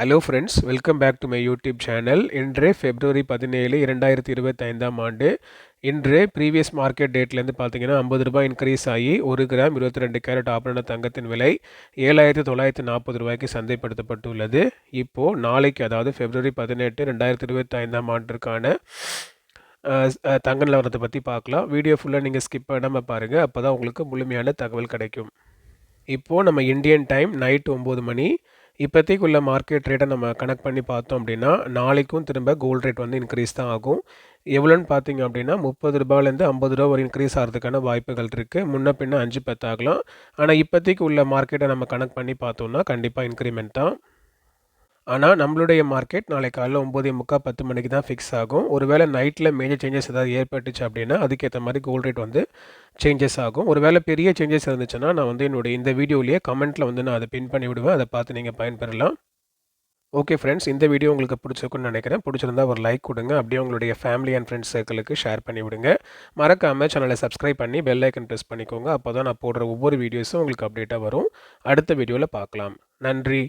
Hello friends welcome back to my YouTube channel இன்று February பதினேழு இரண்டாயிரத்தி இருபத்தைந்தாம் ஆண்டு. இன்று ப்ரீவியஸ் மார்க்கெட் டேட்லேருந்து பார்த்தீங்கன்னா ஐம்பது ரூபாய் இன்க்ரீஸ் ஆகி ஒரு கிராம் இருபத்தி ரெண்டு கேரட் ஆபரண தங்கத்தின் விலை ஏழாயிரத்தி தொள்ளாயிரத்தி நாற்பது ரூபாய்க்கு சந்தைப்படுத்தப்பட்டுள்ளது. இப்போது நாளைக்கு அதாவது ஃபெப்ரவரி பதினெட்டு ரெண்டாயிரத்தி இருபத்தைந்தாம் ஆண்டிற்கான தங்க நிலவரத்தை பற்றி பார்க்கலாம். வீடியோ ஃபுல்லாக நீங்கள் ஸ்கிப் பண்ணாமல் பாருங்கள் அப்போ தான் உங்களுக்கு முழுமையான தகவல் கிடைக்கும். இப்போது நம்ம இந்தியன் டைம் நைட் ஒம்பது மணி. இப்போதைக்கு உள்ள மார்க்கெட் ரேட்டை நம்ம கனெக்ட் பண்ணி பார்த்தோம் அப்படின்னா நாளைக்கும் திரும்ப கோல்ட் ரேட் வந்து இன்க்ரீஸ் தான் ஆகும். எவ்வளோன்னு பார்த்தீங்க அப்படின்னா முப்பது ரூபாயிலேருந்து ஐம்பது ரூபா வரை இன்க்ரீஸ் ஆகிறதுக்கான வாய்ப்புகள் இருக்குது முன்ன பின்ன அஞ்சு பத்து ஆகலாம் ஆனால் இப்போதைக்கு உள்ள மார்க்கெட்டை நம்ம கனெக்ட் பண்ணி பார்த்தோம்னா கண்டிப்பாக இன்க்ரிமெண்ட் தான். ஆனால் நம்மளுடைய மார்க்கெட் நாளை காலைல ஒம்பது முக்கால் பத்து மணிக்கு தான் ஃபிக்ஸ் ஆகும். ஒருவேளை நைட்டில் மேஜர் சேஞ்சஸ் ஏதாவது ஏற்பட்டுச்சு அப்படின்னா அதுக்கேற்ற மாதிரி கோல்ட் ரேட் வந்து சேஞ்சஸ் ஆகும். ஒருவேளை பெரிய சேஞ்சஸ் இருந்துச்சுன்னா நான் வந்து என்னுடைய இந்த வீடியோலேயே கமெண்ட்டில் வந்து நான் அதை பின் பண்ணி விடுவேன். அதை பார்த்து நீங்கள் பயன்பெறலாம். ஓகே ஃப்ரெண்ட்ஸ் இந்த வீடியோ உங்களுக்கு பிடிச்சிருக்குன்னு நினைக்கிறேன். பிடிச்சிருந்தா ஒரு லைக் கொடுங்க. அப்படியே உங்களுடைய ஃபேமிலி அண்ட் ஃப்ரெண்ட்ஸ் சர்க்கிளுக்கு ஷேர் பண்ணி விடுங்க. மறக்காமல் சேனலை சப்ஸ்கிரைப் பண்ணி பெல் ஐக்கன் ப்ரெஸ் பண்ணிக்கோங்க. அப்போ தான் நான் போடுற ஒவ்வொரு வீடியோஸும் உங்களுக்கு அப்டேட்டாக வரும். அடுத்த வீடியோவில் பார்க்கலாம். நன்றி.